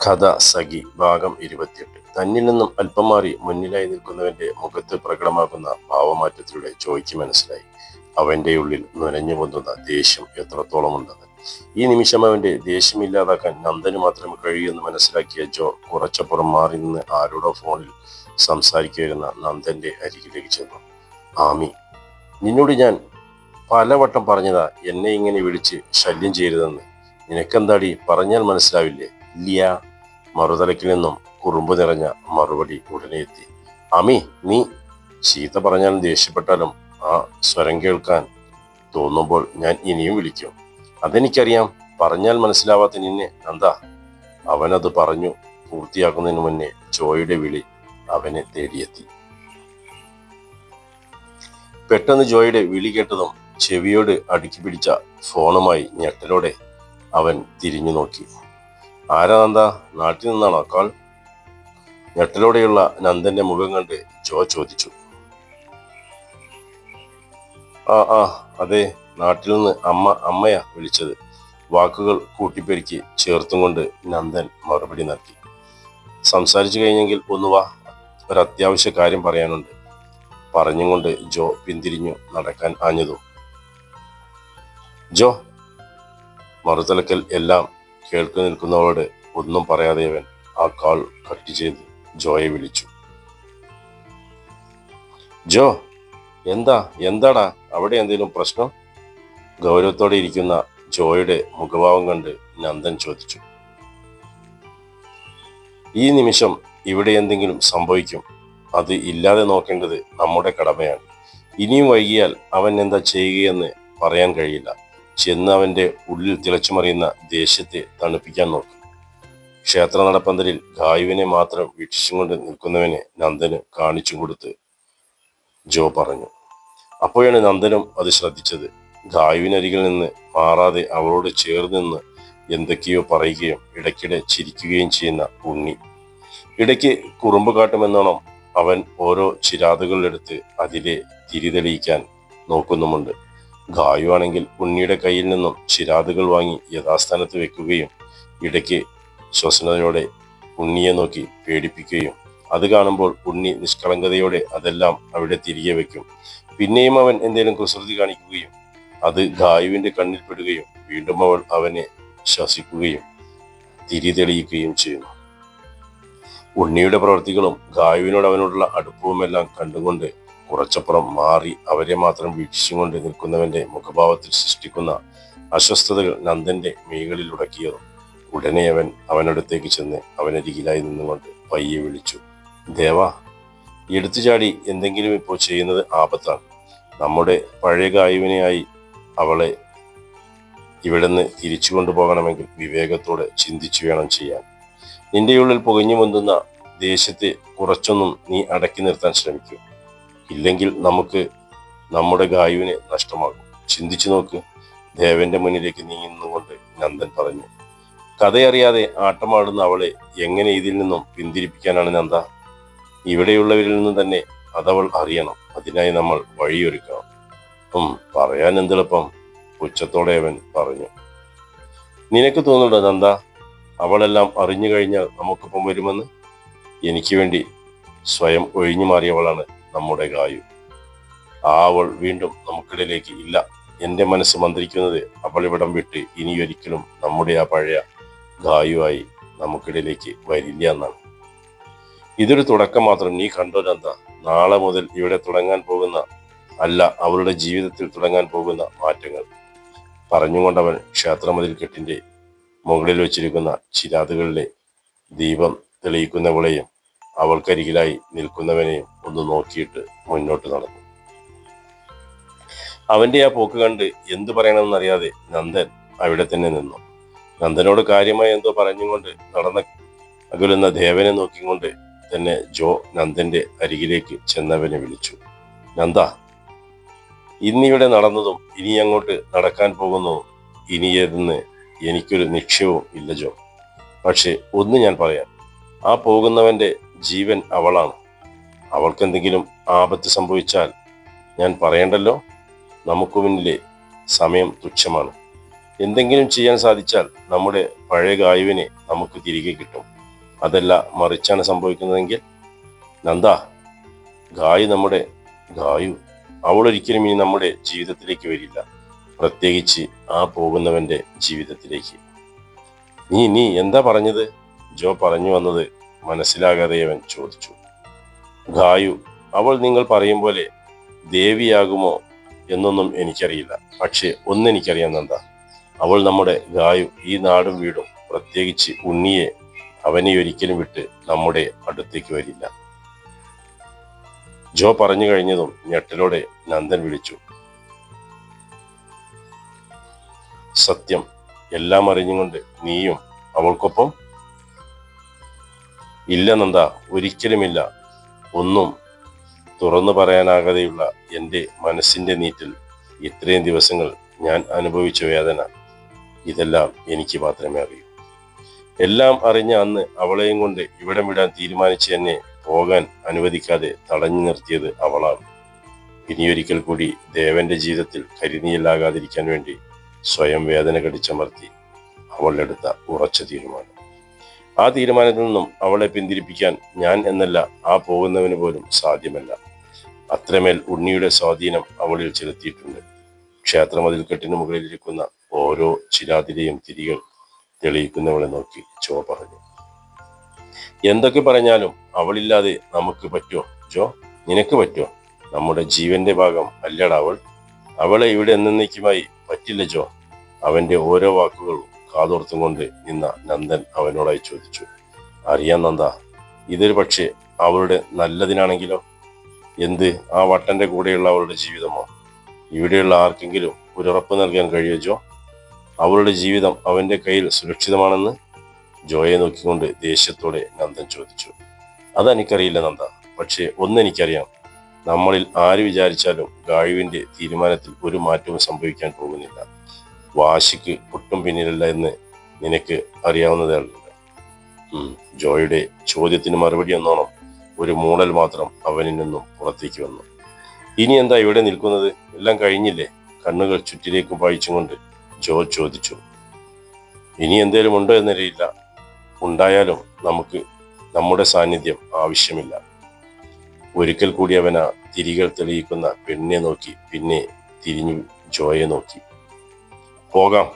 കഥ സഖി ഭാഗം ഇരുപത്തിയെട്ട്. തന്നിൽ നിന്നും അല്പം മാറി മുന്നിലായി നിൽക്കുന്നവന്റെ മുഖത്ത് പ്രകടമാകുന്ന ഭാവമാറ്റത്തിലൂടെ ചോയ്ക്ക് മനസ്സിലായി. അവന്റെ ഉള്ളിൽ നുരഞ്ഞു പൊന്തുന്ന ദേഷ്യം എത്രത്തോളം ഉണ്ടെന്ന് ഈ നിമിഷം അവന്റെ ദേഷ്യമില്ലാതാക്കാൻ നന്ദന് മാത്രം കഴിയുമെന്ന് മനസ്സിലാക്കിയ ജോ കുറച്ചപ്പുറം മാറി നിന്ന് ആരോടോ ഫോണിൽ സംസാരിക്കുവരുന്ന നന്ദന്റെ അരികിലേക്ക് ചെന്നു. ആമി നിന്നോട് ഞാൻ പലവട്ടം പറഞ്ഞതാ എന്നെ ഇങ്ങനെ വിളിച്ച് ശല്യം ചെയ്യരുതെന്ന്. നിനക്കെന്താടി? പറഞ്ഞാൽ മനസ്സിലാവില്ലേ? ഇല്ല മറുതലക്കിൽ നിന്നും കുറുമ്പ് നിറഞ്ഞ മറുപടി ഉടനെ എത്തി. അമി നീ ചീത്ത പറഞ്ഞാലും ദേഷ്യപ്പെട്ടാലും ആ സ്വരം കേൾക്കാൻ തോന്നുമ്പോൾ ഞാൻ ഇനിയും വിളിക്കും. അതെനിക്കറിയാം. പറഞ്ഞാൽ മനസ്സിലാവാത്ത നിന്നെ. എന്താ അവനത് പറഞ്ഞു പൂർത്തിയാക്കുന്നതിന് മുന്നേ ജോയുടെ വിളി അവനെ തേടിയെത്തി. പെട്ടെന്ന് ജോയുടെ വിളി കേട്ടതും ചെവിയോട് അടുക്കി പിടിച്ച ഫോണുമായി ഞെട്ടലോടെ അവൻ തിരിഞ്ഞു നോക്കി ആരാ നന്ദ നാട്ടിൽ നിന്നാണോ അക്കാൾ ഞെട്ടലോടെയുള്ള നന്ദന്റെ മുഖം കണ്ട് ജോ ചോദിച്ചു. ആ ആ അതെ നാട്ടിൽ നിന്ന് അമ്മ അമ്മയാ വിളിച്ചത്. വാക്കുകൾ കൂട്ടിപ്പെരുക്കി ചേർത്തും കൊണ്ട് നന്ദൻ മറുപടി നൽകി. സംസാരിച്ചു കഴിഞ്ഞെങ്കിൽ ഒന്ന് വാ ഒരു അത്യാവശ്യ കാര്യം പറയാനുണ്ട്. പറഞ്ഞും കൊണ്ട് ജോ പിന്തിരിഞ്ഞു നടക്കാൻ ആഞ്ഞതു. ജോ മറുതലക്കൽ എല്ലാം കേൾക്കു നിൽക്കുന്നവരോട് ഒന്നും പറയാതെ അവൻ ആ കാൾ കട്ട് ചെയ്ത് ജോയെ വിളിച്ചു. ജോ എന്താ? എന്താടാ? അവിടെ എന്തെങ്കിലും പ്രശ്നം? ഗൗരവത്തോടെ ഇരിക്കുന്ന ജോയുടെ മുഖഭാവം കണ്ട് നന്ദൻ ചോദിച്ചു. ഈ നിമിഷം ഇവിടെ എന്തെങ്കിലും സംഭവിക്കും. അത് ഇല്ലാതെ നോക്കേണ്ടത് നമ്മുടെ കടമയാണ്. ഇനിയും വൈകിയാൽ അവൻ എന്താ ചെയ്യുകയെന്ന് പറയാൻ കഴിയില്ല. ചെന്ന് അവന്റെ ഉള്ളിൽ തിളച്ചുമറിയുന്ന ദേഷ്യത്തെ തണുപ്പിക്കാൻ നോക്കി. ക്ഷേത്ര നടപ്പന്തലിൽ ഗായുവിനെ മാത്രം വീക്ഷിച്ചുകൊണ്ട് നിൽക്കുന്നവനെ നന്ദന് കാണിച്ചു കൊടുത്ത് ജോ പറഞ്ഞു. അപ്പോഴാണ് നന്ദനും അത് ശ്രദ്ധിച്ചത്. ഗായുവിനരികിൽ നിന്ന് മാറാതെ അവളോട് ചേർന്ന് നിന്ന് എന്തൊക്കെയോ പറയുകയും ഇടയ്ക്കിടെ ചിരിക്കുകയും ചെയ്യുന്ന ഉണ്ണി. ഇടയ്ക്ക് കുറുമ്പ് കാട്ടുമെന്നോണം അവൻ ഓരോ ചിരാതുകളിലെടുത്ത് അതിലെ തിരിതെളിയിക്കാൻ നോക്കുന്നുമുണ്ട്. ഗായു ആണെങ്കിൽ ഉണ്ണിയുടെ കയ്യിൽ നിന്നും ചിരാതുകൾ വാങ്ങി യഥാസ്ഥാനത്ത് വെക്കുകയും ഇടയ്ക്ക് ശ്വസനതയോടെ ഉണ്ണിയെ നോക്കി പേടിപ്പിക്കുകയും. അത് കാണുമ്പോൾ ഉണ്ണി നിഷ്കളങ്കതയോടെ അതെല്ലാം അവിടെ തിരികെ വെക്കും. പിന്നെയും അവൻ എന്തെങ്കിലും കുസൃതി കാണിക്കുകയും അത് ഗായുവിന്റെ കണ്ണിൽ പെടുകയും വീണ്ടും അവൾ അവനെ ശ്വസിക്കുകയും തിരി തെളിയിക്കുകയും ചെയ്യുന്നു. ഉണ്ണിയുടെ പ്രവൃത്തികളും ഗായുവിനോട് അവനോടുള്ള അടുപ്പവുമെല്ലാം കണ്ടുകൊണ്ട് കുറച്ചപ്പുറം മാറി അവരെ മാത്രം വീക്ഷിച്ചുകൊണ്ട് നിൽക്കുന്നവന്റെ മുഖഭാവത്തിൽ സൃഷ്ടിക്കുന്ന അസ്വസ്ഥതകൾ നന്ദന്റെ മീകളിൽ ഉടക്കിയതും ഉടനെ അവൻ അവനടുത്തേക്ക് ചെന്ന് അവനരികിലായി നിന്നുകൊണ്ട് പയ്യെ വിളിച്ചു. ദേവ എടുത്തു ചാടി എന്തെങ്കിലും ഇപ്പോൾ ചെയ്യുന്നത് ആപത്താണ്. നമ്മുടെ പഴയ ഗായുവിനെയായി അവളെ ഇവിടുന്ന് തിരിച്ചു കൊണ്ടുപോകണമെങ്കിൽ വിവേകത്തോടെ ചിന്തിച്ചു വേണം ചെയ്യാൻ. നിന്റെ ഉള്ളിൽ പുകഞ്ഞു പൊന്തുന്ന ദേശത്തെ കുറച്ചൊന്നും നീ അടക്കി നിർത്താൻ ശ്രമിക്കൂ. ഇല്ലെങ്കിൽ നമുക്ക് നമ്മുടെ ഗായുവിനെ നഷ്ടമാകും. ചിന്തിച്ചു നോക്ക്. ദേവന്റെ മുന്നിലേക്ക് നീങ്ങുന്നുകൊണ്ട് നന്ദൻ പറഞ്ഞു. കഥയറിയാതെ ആട്ടമാടുന്ന അവളെ എങ്ങനെ ഇതിൽ നിന്നും പിന്തിരിപ്പിക്കാനാണ് നന്ദ? ഇവിടെയുള്ളവരിൽ നിന്ന് തന്നെ അതവൾ അറിയണം. അതിനായി നമ്മൾ വഴിയൊരുക്കണം. ഉം പറയാൻ എന്തെളുപ്പം? ഉച്ചത്തോടെ അവൻ പറഞ്ഞു. നിനക്ക് തോന്നുന്നുണ്ടോ നന്ദ? അവളെല്ലാം അറിഞ്ഞു കഴിഞ്ഞാൽ നമുക്കൊപ്പം വരുമെന്ന്? എനിക്ക് വേണ്ടി സ്വയം ഒഴിഞ്ഞു മാറിയവളാണ് നമ്മുടെ ഗായു അവൾ വീണ്ടും നമുക്കിടയിലേക്ക് ഇല്ല. എന്റെ മനസ്സ് മന്ത്രിക്കുന്നത് അവൾ ഇവിടം വിട്ട് ഇനിയൊരിക്കലും നമ്മുടെ ആ പഴയ ഗായുവായി നമുക്കിടയിലേക്ക് വരില്ല എന്നാണ്. ഇതൊരു തുടക്കം മാത്രം. നീ കണ്ടോ നാളെ മുതൽ ഇവിടെ തുടങ്ങാൻ പോകുന്ന അല്ല അവളുടെ ജീവിതത്തിൽ തുടങ്ങാൻ പോകുന്ന മാറ്റങ്ങൾ. പറഞ്ഞുകൊണ്ടവൻ ക്ഷേത്രമതിൽ കെട്ടിന്റെ മുകളിൽ വെച്ചിരിക്കുന്ന ചിരാതുകളിലെ ദീപം തെളിയിക്കുന്നവളെയും അവൾക്കരികിലായി നിൽക്കുന്നവനെയും ഒന്ന് നോക്കിയിട്ട് മുന്നോട്ട് നടന്നു. അവന്റെ ആ പോക്ക് കണ്ട് എന്തു പറയണമെന്നറിയാതെ നന്ദൻ അവിടെ തന്നെ നിന്നു. നന്ദനോട് കാര്യമായി എന്തോ പറഞ്ഞുകൊണ്ട് നടന്ന അകലുന്ന ദേവനെ നോക്കിക്കൊണ്ട് തന്നെ ജോ നന്ദന്റെ അരികിലേക്ക് ചെന്നവനെ വിളിച്ചു. നന്ദ ഇന്നിവിടെ നടന്നതും ഇനി അങ്ങോട്ട് നടക്കാൻ പോകുന്നതും ഇനിയെന്ന് എനിക്കൊരു നിക്ഷേപവും ഇല്ല ജോ. പക്ഷെ ഒന്ന് ഞാൻ പറയാം. ആ പോകുന്നവന്റെ ജീവൻ അവളാണ്. അവൾക്കെന്തെങ്കിലും ആപത്ത് സംഭവിച്ചാൽ ഞാൻ പറയണ്ടല്ലോ? നമുക്ക് മുന്നിലെ സമയം തുച്ഛമാണ്. എന്തെങ്കിലും ചെയ്യാൻ സാധിച്ചാൽ നമ്മുടെ പഴയ ഗായുവിനെ നമുക്ക് തിരികെ കിട്ടും. അതല്ല മറിച്ചാണ് സംഭവിക്കുന്നതെങ്കിൽ? നന്ദ ഗായു നമ്മുടെ ഗായു. അവളൊരിക്കലും ഇനി നമ്മുടെ ജീവിതത്തിലേക്ക് വരില്ല. പ്രത്യേകിച്ച് ആ പോകുന്നവന്റെ ജീവിതത്തിലേക്ക്. നീ നീ എന്താ പറഞ്ഞത്? ജോ പറഞ്ഞു വന്നത് മനസ്സിലാകാതെ അവൻ ചോദിച്ചു. ഗായു അവൾ നിങ്ങൾ പറയും പോലെ ദേവിയാകുമോ എന്നൊന്നും എനിക്കറിയില്ല. പക്ഷേ ഒന്നെനിക്കറിയാം എന്താ അവൾ നമ്മുടെ ഗായു ഈ നാടും വീടും പ്രത്യേകിച്ച് ഉണ്ണിയെ അവനെ ഒരിക്കലും വിട്ട് നമ്മുടെ അടുത്തേക്ക് വരില്ല. ജോ പറഞ്ഞു കഴിഞ്ഞതും ഞെട്ടലോടെ നന്ദൻ വിളിച്ചു. സത്യം എല്ലാം അറിഞ്ഞുകൊണ്ട് നീയും അവൾക്കൊപ്പം? ഇല്ല നന്ദ ഒരിക്കലുമില്ല. ഒന്നും തുറന്നു പറയാനാകാതെയുള്ള എന്റെ മനസ്സിന്റെ നീറ്റിൽ ഇത്രയും ദിവസങ്ങൾ ഞാൻ അനുഭവിച്ച വേദന ഇതെല്ലാം എനിക്ക് മാത്രമേ അറിയൂ. എല്ലാം അറിഞ്ഞ അന്ന് അവളെയും കൊണ്ട് ഇവിടം വിടാൻ തീരുമാനിച്ച് എന്നെ പോകാൻ അനുവദിക്കാതെ തടഞ്ഞു നിർത്തിയത് അവളാണ്. ഇനിയൊരിക്കൽ കൂടി ദേവന്റെ ജീവിതത്തിൽ കരിനീയല്ലാകാതിരിക്കാൻ വേണ്ടി സ്വയം വേദന കടിച്ചമർത്തി അവളെടുത്ത ഉറച്ച തീരുമാനം. ആ തീരുമാനത്തിൽ നിന്നും അവളെ പിന്തിരിപ്പിക്കാൻ ഞാൻ എന്നല്ല ആ പോകുന്നവന് പോലും സാധ്യമല്ല. അത്രമേൽ ഉണ്ണിയുടെ സ്വാധീനം അവളിൽ ചെലുത്തിയിട്ടുണ്ട്. ക്ഷേത്രമതിൽക്കെട്ടിന് മുകളിലിരിക്കുന്ന ഓരോ ചിരാതിരെയും തിരികൾ തെളിയിക്കുന്നവളെ നോക്കി ജോ പറഞ്ഞു. എന്തൊക്കെ പറഞ്ഞാലും അവളില്ലാതെ നമുക്ക് പറ്റോ ജോ? നിനക്ക് പറ്റോ നമ്മുടെ ജീവന്റെ ഭാഗം അല്ലടാ അവൾ. അവളെ ഇവിടെ എന്നേക്കുമായി പറ്റില്ല ജോ. അവന്റെ ഓരോ വാക്കുകളും കാതോർത്തും കൊണ്ട് നിന്ന നന്ദൻ അവനോടായി ചോദിച്ചു അറിയാം നന്ദ ഇതൊരു പക്ഷേ അവളുടെ നല്ലതിനാണെങ്കിലോ? എന്ത് ആ വട്ടന്റെ കൂടെയുള്ള അവളുടെ ജീവിതമോ? ഇവിടെയുള്ള ആർക്കെങ്കിലും ഒരു ഉറപ്പ് നൽകാൻ കഴിയുമോ അവളുടെ ജീവിതം അവന്റെ കയ്യിൽ സുരക്ഷിതമാണെന്ന്? ജോയെ നോക്കിക്കൊണ്ട് ദേഷ്യത്തോടെ നന്ദൻ ചോദിച്ചു അതെനിക്കറിയില്ല നന്ദ പക്ഷേ ഒന്നെനിക്കറിയാം. നമ്മളിൽ ആര് വിചാരിച്ചാലും ഗായുവിന്റെ തീരുമാനത്തിൽ ഒരു മാറ്റവും സംഭവിക്കാൻ പോകുന്നില്ല. വാശിക്ക് ഒട്ടും പിന്നിലല്ല എന്ന് നിനക്ക് അറിയാവുന്നതേ ജോയുടെ ചോദ്യത്തിന് മറുപടി എന്നോണം ഒരു മൂടൽ മാത്രം അവനിൽ നിന്നും പുറത്തേക്ക് വന്നു. ഇനി എന്താ ഇവിടെ നിൽക്കുന്നത്? എല്ലാം കഴിഞ്ഞില്ലേ? കണ്ണുകൾ ചുറ്റിലേക്ക് പായിച്ചുകൊണ്ട് ജോ ചോദിച്ചു. ഇനി എന്തേലും ഉണ്ടോ എന്നറിയില്ല ഉണ്ടായാലും നമുക്ക് നമ്മുടെ സാന്നിധ്യം ആവശ്യമില്ല. ഒരിക്കൽ കൂടി അവൻ ആ തിരികൾ തെളിയിക്കുന്ന പെണ്ണിനെ നോക്കി പിന്നെ തിരിഞ്ഞു ജോയെ നോക്കി. പോകാം.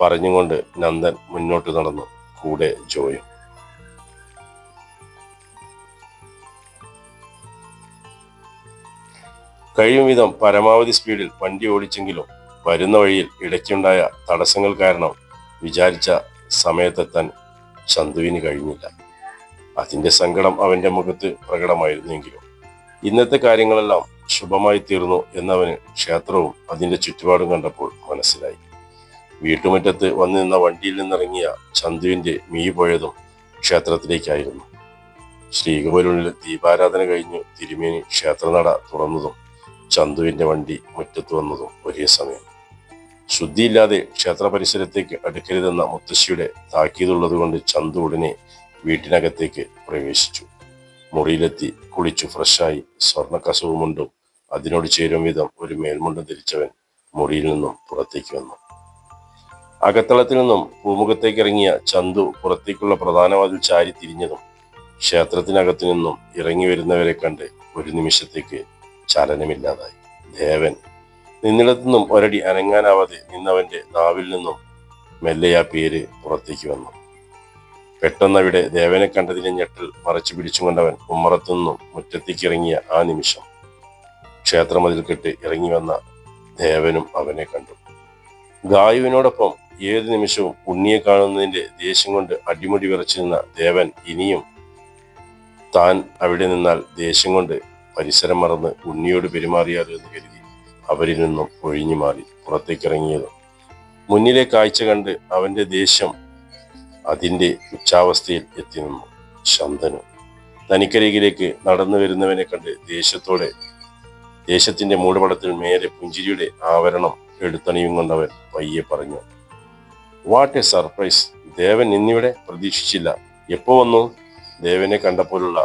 പറഞ്ഞുകൊണ്ട് നന്ദൻ മുന്നോട്ട് നടന്നു. കൂടെ ജോയും. കഴിയും വിധം പരമാവധി സ്പീഡിൽ വണ്ടി ഓടിച്ചെങ്കിലും വരുന്ന വഴിയിൽ ഇടയ്ക്കുണ്ടായ തടസ്സങ്ങൾ കാരണം വിചാരിച്ച സമയത്തെത്താൻ ചന്തുവിന് കഴിഞ്ഞില്ല. അതിന്റെ സങ്കടം അവന്റെ മുഖത്ത് പ്രകടമായിരുന്നെങ്കിലും ഇന്നത്തെ കാര്യങ്ങളെല്ലാം ശുഭമായി തീർന്നു എന്നവന് ക്ഷേത്രവും അതിന്റെ ചുറ്റുപാടും കണ്ടപ്പോൾ മനസ്സിലായി. വീട്ടുമുറ്റത്ത് വന്നു നിന്ന വണ്ടിയിൽ നിന്നിറങ്ങിയ ചന്തുവിന്റെ മീ പോയതും ക്ഷേത്രത്തിലേക്കായിരുന്നു. ശ്രീകോവിലുള്ളിൽ ദീപാരാധന കഴിഞ്ഞു തിരുമേനി ക്ഷേത്രനട തുറന്നതും ചന്തുവിന്റെ വണ്ടി മുറ്റത്ത് വന്നതും ഒരേ സമയം. ശുദ്ധിയില്ലാതെ ക്ഷേത്ര പരിസരത്തേക്ക് അടുക്കരുതെന്ന മുത്തശ്ശിയുടെ താക്കീതുള്ളതുകൊണ്ട് ചന്തു ഉടനെ വീട്ടിനകത്തേക്ക് പ്രവേശിച്ചു. മുറിയിലെത്തി കുളിച്ചു ഫ്രഷായി സ്വർണ കസവുമുണ്ടും അതിനോട് ചേരും വിധം ഒരു മേൽമുണ്ടും ധരിച്ചവൻ മുറിയിൽ നിന്നും പുറത്തേക്ക് വന്നു. അകത്തളത്തിൽ നിന്നും പൂമുഖത്തേക്ക് ഇറങ്ങിയ ചന്തു പുറത്തേക്കുള്ള പ്രധാന വാതിൽ ചാരി തിരിഞ്ഞതും ക്ഷേത്രത്തിനകത്തു നിന്നും ഇറങ്ങി വരുന്നവരെ കണ്ട് ഒരു നിമിഷത്തേക്ക് ചലനമില്ലാതായി. ദേവൻ നിന്നിടത്തു നിന്നും ഒരടി അനങ്ങാനാവാതെ നിന്നവന്റെ നാവിൽ നിന്നും മെല്ലെ ആ പേര് പുറത്തേക്ക് വന്നു. പെട്ടെന്നവിടെ ദേവനെ കണ്ടതിനെ ഞെട്ടൽ മറച്ചു പിടിച്ചുകൊണ്ടവൻ ഉമ്മറത്തുനിന്നും മുറ്റത്തേക്ക് ഇറങ്ങിയ ആ നിമിഷം ക്ഷേത്രമതിൽ കെട്ട് ഇറങ്ങി വന്ന ദേവനും അവനെ കണ്ടു. ഗായുവിനോടൊപ്പം ഏത് നിമിഷവും ഉണ്ണിയെ കാണുന്നതിന്റെ ദേഷ്യം കൊണ്ട് അടിമുടി വിറച്ചു നിന്ന ദേവൻ ഇനിയും താൻ അവിടെ നിന്നാൽ ദേഷ്യം കൊണ്ട് പരിസരം മറന്ന് ഉണ്ണിയോട് പെരുമാറിയാലോ എന്ന് കരുതി അവരിൽ നിന്നും ഒഴിഞ്ഞു മാറി പുറത്തേക്കിറങ്ങിയതും. മുന്നിലെ കാഴ്ച കണ്ട് അവന്റെ ദേഷ്യം അതിന്റെ ഉച്ചാവസ്ഥയിൽ എത്തി നിന്നു ശന്തനു. തനിക്കരികിലേക്ക് നടന്നു വരുന്നവനെ കണ്ട് ദേഷ്യത്തോടെ ദേശത്തിന്റെ മൂടുപടത്തിൽ മേലെ പുഞ്ചിരിയുടെ ആവരണം എടുത്തണിയും കൊണ്ടവൻ പയ്യെ പറഞ്ഞു വാട്ട് എ സർപ്രൈസ് ദേവൻ ഇന്നിവിടെ പ്രതീക്ഷിച്ചില്ല. എപ്പോ വന്നു? ദേവനെ കണ്ടപ്പോഴുള്ള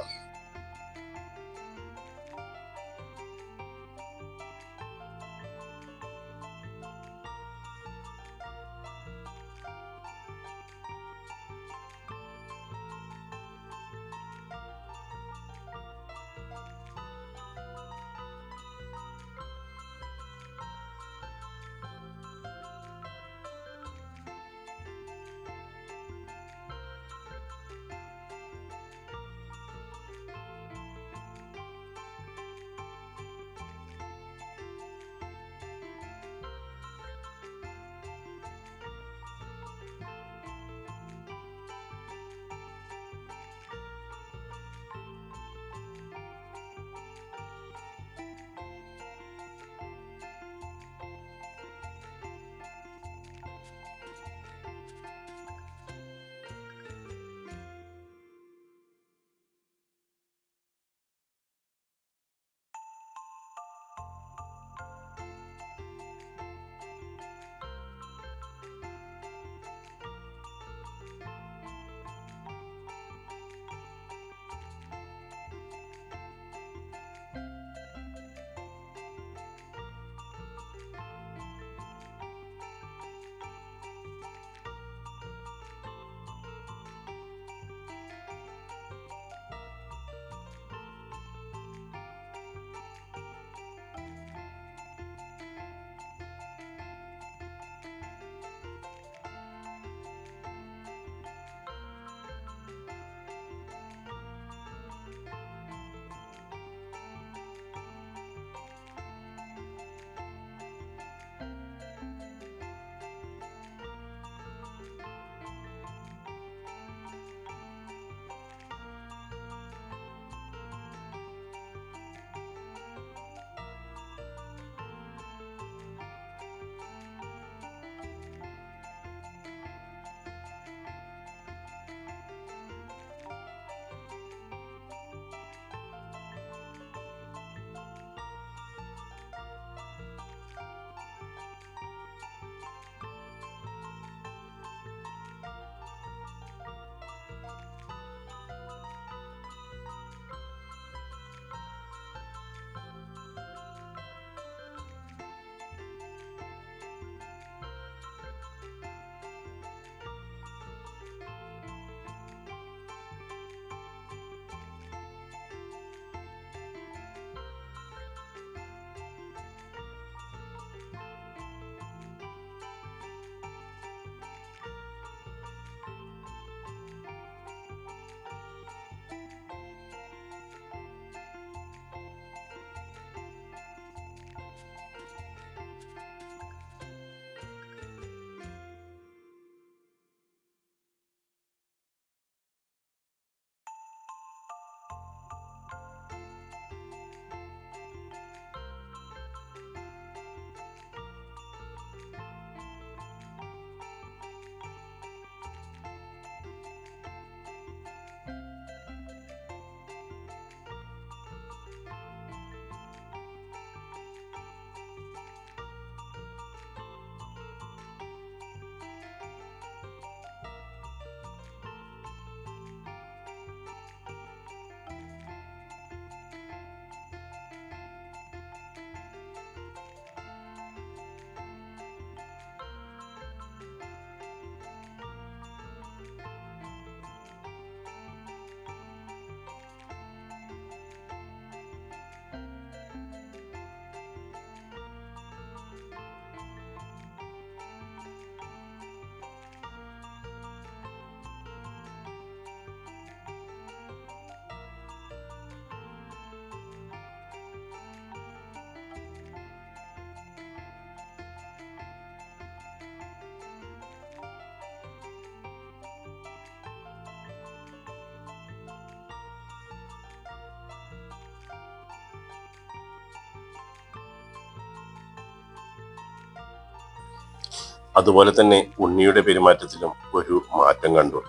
അതുപോലെ തന്നെ ഉണ്ണിയുടെ പെരുമാറ്റത്തിലും ഒരു മാറ്റം കണ്ടു.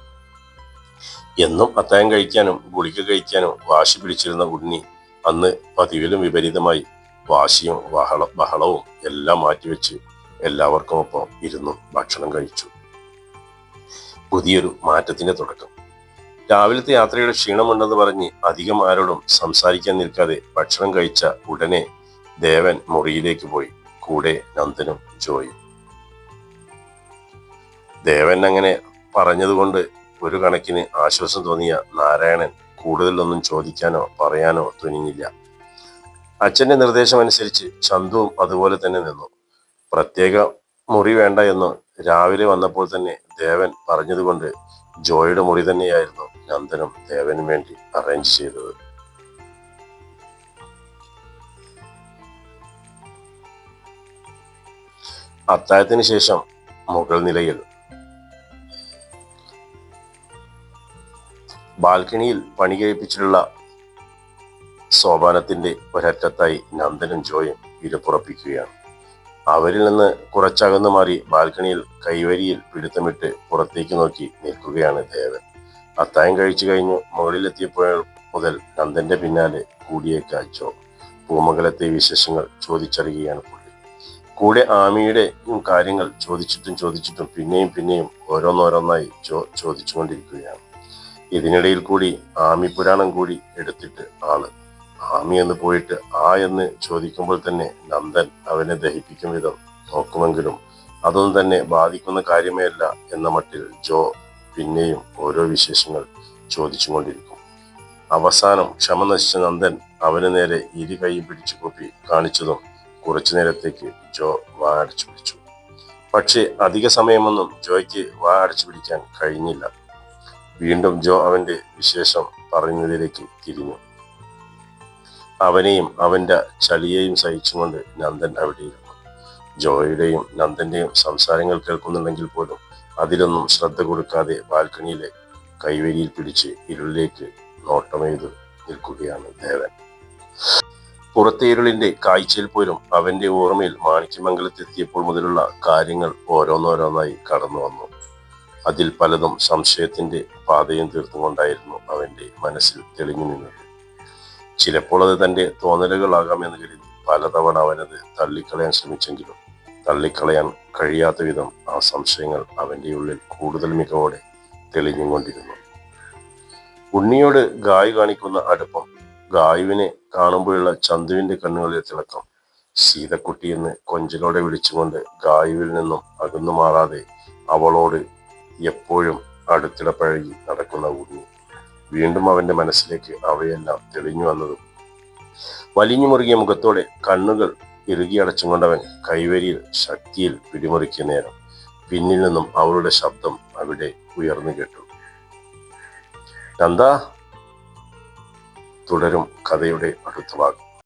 എന്നും അത്തായം കഴിക്കാനും ഗുളിക കഴിക്കാനും വാശി പിടിച്ചിരുന്ന ഉണ്ണി അന്ന് പതിവിലും വിപരീതമായി വാശിയും ബഹള ബഹളവും എല്ലാം മാറ്റിവെച്ച് എല്ലാവർക്കും ഒപ്പം ഇരുന്നും ഭക്ഷണം കഴിച്ചു. പുതിയൊരു മാറ്റത്തിന്റെ തുടക്കം. രാവിലത്തെ യാത്രയുടെ ക്ഷീണമുണ്ടെന്ന് പറഞ്ഞ് അധികം ആരോടും സംസാരിക്കാൻ നിൽക്കാതെ ഭക്ഷണം കഴിച്ച ഉടനെ ദേവൻ മുറിയിലേക്ക് പോയി. കൂടെ നന്ദനും ജോയും. ദേവൻ അങ്ങനെ പറഞ്ഞതുകൊണ്ട് ഒരു കണക്കിന് ആശ്വാസം തോന്നിയ നാരായണൻ കൂടുതലൊന്നും ചോദിക്കാനോ പറയാനോ തുനിഞ്ഞില്ല. അച്ഛന്റെ നിർദ്ദേശം അനുസരിച്ച് ചന്തുവും അതുപോലെ തന്നെ നിന്നു. പ്രത്യേക മുറി വേണ്ട എന്ന് രാവിലെ വന്നപ്പോൾ തന്നെ ദേവൻ പറഞ്ഞതുകൊണ്ട് ജോയുടെ മുറി തന്നെയായിരുന്നു നന്ദനും ദേവനും വേണ്ടി അറേഞ്ച് ചെയ്തത്. അത്താഴത്തിന് ശേഷം മുകൾ നിലയിൽ ബാൽക്കണിയിൽ പണി കഴിപ്പിച്ചിട്ടുള്ള സോപാനത്തിന്റെ ഒരറ്റത്തായി നന്ദനും ജോയും ഇരുപ്പുറപ്പിക്കുകയാണ്. അവരിൽ നിന്ന് കുറച്ചകന്നു മാറി ബാൽക്കണിയിൽ കൈവരിയിൽ പിടുത്തമിട്ട് പുറത്തേക്ക് നോക്കി നിൽക്കുകയാണ് ദേവൻ. അത്തായം കഴിച്ചു കഴിഞ്ഞു. മുകളിലെത്തിയപ്പോൾ മുതൽ നന്ദന്റെ പിന്നാലെ കൂടിയേക്കാ ജോ. പൂമംഗലത്തെ വിശേഷങ്ങൾ ചോദിച്ചറിയുകയാണ് പുള്ളി. കൂടെ ആമിയുടെ കാര്യങ്ങൾ ചോദിച്ചിട്ടും ചോദിച്ചിട്ടും പിന്നെയും പിന്നെയും ഓരോന്നോരോന്നായി ജോ ചോദിച്ചുകൊണ്ടിരിക്കുകയാണ്. ഇതിനിടയിൽ കൂടി ആമി പുരാണം കൂടി എടുത്തിട്ട് ആൾ. ആമി എന്ന് പോയിട്ട് ആ എന്ന് ചോദിക്കുമ്പോൾ തന്നെ നന്ദൻ അവനെ ദഹിപ്പിക്കും വിധം നോക്കുമെങ്കിലും അതൊന്നും തന്നെ ബാധിക്കുന്ന കാര്യമേ അല്ല എന്ന മട്ടിൽ ജോ പിന്നെയും ഓരോ വിശേഷങ്ങൾ ചോദിച്ചുകൊണ്ടിരിക്കും. അവസാനം ക്ഷമ നശിച്ച നന്ദൻ അവന് നേരെ ഇരു കൈയും പിടിച്ചു കൂപ്പി കാണിച്ചതും കുറച്ചു നേരത്തേക്ക് ജോ വാ അടിച്ചു പിടിച്ചു. പക്ഷേ അധിക സമയമൊന്നും ജോയ്ക്ക് വാ പിടിക്കാൻ കഴിഞ്ഞില്ല. വീണ്ടും ജോ അവന്റെ വിശേഷം പറയുന്നതിലേക്ക് തിരിഞ്ഞു. അവനെയും അവന്റെ ചളിയെയും സഹിച്ചുകൊണ്ട് നന്ദൻ അവിടെ ഇരുന്നു. ജോയുടെയും നന്ദന്റെയും സംസാരങ്ങൾ കേൾക്കുന്നുണ്ടെങ്കിൽ പോലും അതിലൊന്നും ശ്രദ്ധ കൊടുക്കാതെ ബാൽക്കണിയിലെ കൈവരിയിൽ പിടിച്ച് ഇരുളിലേക്ക് നോട്ടമെയ്ത് നിൽക്കുകയാണ് ദേവൻ. പുറത്തെ ഇരുളിന്റെ കാഴ്ചയിൽ പോലും അവന്റെ ഓർമ്മയിൽ മാണിക്യമംഗലത്തെത്തിയപ്പോൾ മുതലുള്ള കാര്യങ്ങൾ ഓരോന്നോരോന്നായി കടന്നു വന്നു അതിൽ പലതും സംശയത്തിന്റെ പാതയും തീർത്തുകൊണ്ടായിരുന്നു അവന്റെ മനസ്സിൽ തെളിഞ്ഞു നിന്നത്. ചിലപ്പോൾ അത് തന്റെ തോന്നലുകളാകാമെന്ന് കരുതി പലതവണ അവനത് തള്ളിക്കളയാൻ ശ്രമിച്ചെങ്കിലും തള്ളിക്കളയാൻ കഴിയാത്ത വിധം ആ സംശയങ്ങൾ അവന്റെ ഉള്ളിൽ കൂടുതൽ മികവോടെ തെളിഞ്ഞുകൊണ്ടിരുന്നു ഉണ്ണിയോട് ഗായു കാണിക്കുന്ന അടുപ്പം ഗായുവിനെ കാണുമ്പോഴുള്ള ചന്തുവിന്റെ കണ്ണുകളിലെ തിളക്കം സീതക്കുട്ടിയെന്ന് കൊഞ്ചലോടെ വിളിച്ചുകൊണ്ട് ഗായുവിൽ നിന്നും അകന്നു മാറാതെ അവളോട് എപ്പോഴും അടുത്തിടപഴകി നടക്കുന്ന ഊർമി വീണ്ടും അവന്റെ മനസ്സിലേക്ക് അവയെല്ലാം തെളിഞ്ഞു വന്നതും വലിഞ്ഞു മുറുകിയ മുഖത്തോടെ കണ്ണുകൾ ഇറുകി അടച്ചുകൊണ്ടവൻ കൈവരിയിൽ ശക്തിയിൽ പിടിമുറുക്കിയ നേരം പിന്നിൽ നിന്നും അവളുടെ ശബ്ദം അവിടെ ഉയർന്നു കേട്ടു. നന്ദ. തുടരും കഥയുടെ അടുത്ത ഭാഗം.